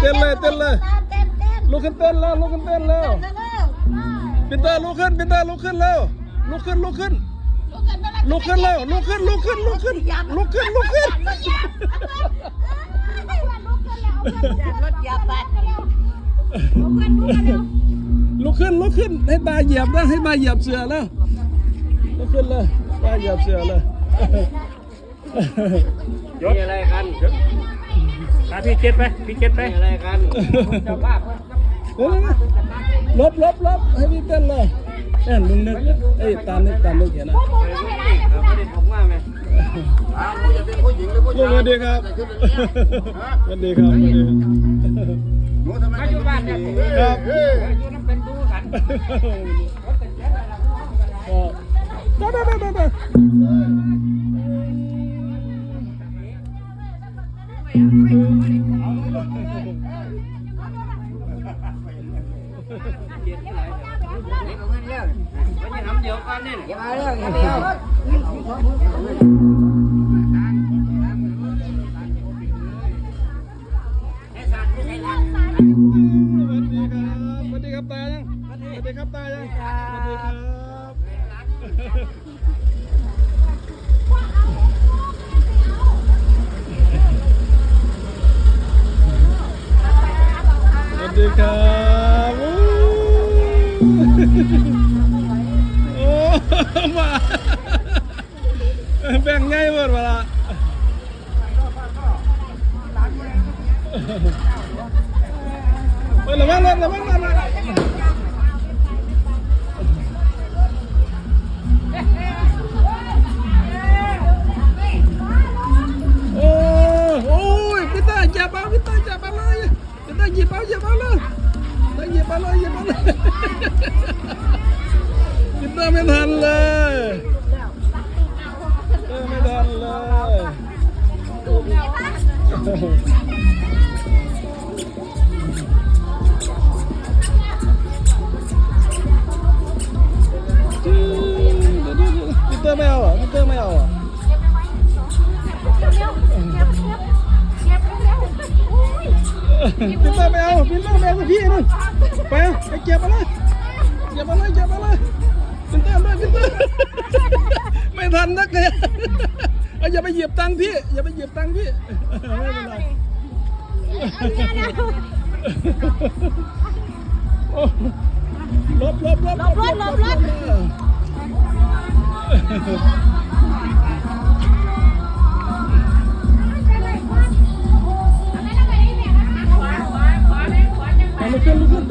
เต้นเลยเต้นเลยเต้นเต้นลุกขึ้นเต้นแล้วลุกขึ้นเต้นแล้วเต้นเร็วปินเตอร์ลุกขึ้นปินเตอร์ลุกขึ้นแล้วลุกขึ้นลุกขึ้นลุกขึ้นแล้วลุกขึ้นลุกขึ้นลุกขึ้นลุกขึ้นลุกขึ้นรถยาบัดลุกขึ้นลุกขึ้นให้ตาเหยียบนะให้ตาเหยียบเสือแล้วลุกขึ้นเลยตาเหยียบเสือเลยมีอะไรกัน ตาพี่เจ็ดไปพี่เจ็ดไปมีอะไรกันเจ้าภาพเดี๋ยวนะลบลบลบให้พี่เต้นเลยเอ็นมึงนึกเอ้ยตามนึกตามนึกเห็นนะไม่ได้ผมว่าไหมลุงสวัสดีครับสวัสดีครับสวัสดีครับมาอยู่บ้านเนี่ยผมครับอยู่น้ำเป็นดูกันได้ได้ได้ได้ไม่ทำ ดียวกันเนี่ยอย่ามาเรื่องเดียวสวัสดีครับสวัสดีครับตายังสวัสดีครับตายังสวัสดีครับสวัสดีครับโอ้โอ้มา แบ่งง่ายหมดเวลาเฮ้ยระวังรถระวังรถโอ้โอ้ยพี่ตาจับเอาพี่ตาจับเอาเลยพี่ตาหยิบเอาหยิบเอาเลยพี่ตาหยิบเอาเลยหยิบเอาเลยพี่ตาไม่ทันเลย พี่เตอร์ไม่เอาอะพี่เตอร์ไม่เอาอะพี่เตอร์ไม่เอาพี่เตอร์ไม่เอากับพี่นู่นไปเอาไปเก็บมาเลยเก็บมาเลยเก็บมาเลยพี่เตอร์ด้วยพี่เตอร์ไม่ทันนักเลยเอาอย่า ไปเหยียบตังค์พี่ อย่าไปเหยียบตังค์พี่ไม่เป็นไรโอ้ลบลบลบลบรถลบรถเอาลุกขึ้นลุกขึ้น